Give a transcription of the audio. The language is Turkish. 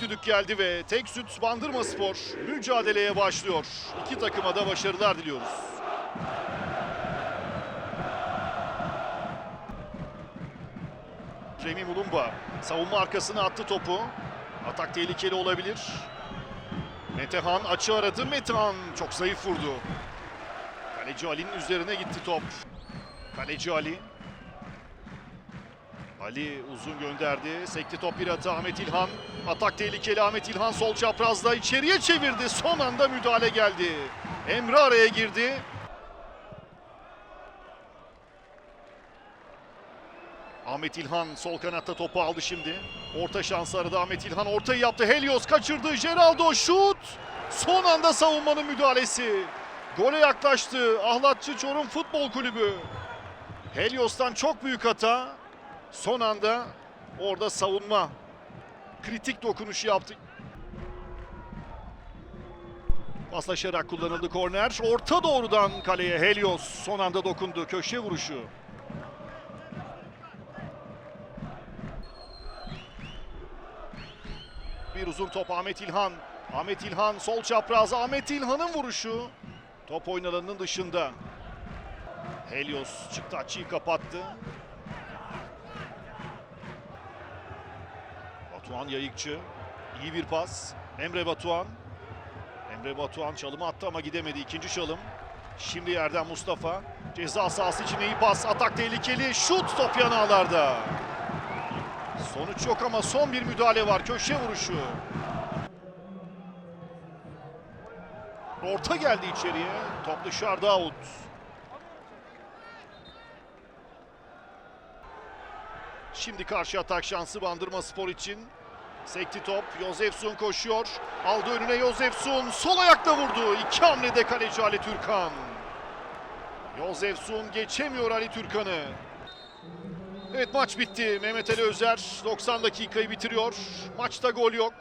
düdük geldi ve tek süt Bandırma Spor mücadeleye başlıyor. İki takıma da başarılar diliyoruz. Remi Mulumba savunma arkasına attı topu. Atak tehlikeli olabilir. Metehan açı aradı. Metehan çok zayıf vurdu. Kaleci Ali'nin üzerine gitti top. Kaleci Ali. Ali uzun gönderdi. Sekti top bir atı Ahmet İlhan. Atak tehlikeli Ahmet İlhan sol çaprazda içeriye çevirdi. Son anda müdahale geldi. Emre araya girdi. Ahmet İlhan sol kanatta topu aldı şimdi. Orta şansı aradı Ahmet İlhan. Ortayı yaptı. Helios kaçırdı. Geraldo şut. Son anda savunmanın müdahalesi. Gole yaklaştı. Ahlatçı Çorum Futbol Kulübü. Helios'tan çok büyük hata. Son anda orada savunma kritik dokunuşu yaptı. Paslaşarak kullanıldı korner. Orta doğrudan kaleye Helios son anda dokundu. Köşe vuruşu. Bir uzun top Ahmet İlhan. Ahmet İlhan sol çapraz. Ahmet İlhan'ın vuruşu. Top oyun alanının dışında. Helios çıktı açıyı kapattı. Batuhan Yayıkçı. iyi bir pas. Emre Batuhan. Emre Batuhan çalımı attı ama gidemedi. İkinci çalım. Şimdi yerden Mustafa. Ceza sahası için iyi pas. Atak tehlikeli. Şut top yanağlarda. Sonuç yok ama son bir müdahale var. Köşe vuruşu. Orta geldi içeriye. Top dışarıda out. Şimdi karşı atak şansı Bandırma Spor için. Sekti top. Yozefsun koşuyor. Aldı önüne Yozefsun. Sol ayakta vurdu. İki hamlede kaleci Ali Türkan. Yozefsun geçemiyor Ali Türkan'ı. Evet maç bitti. Mehmet Ali Özer 90 dakikayı bitiriyor. Maçta gol yok.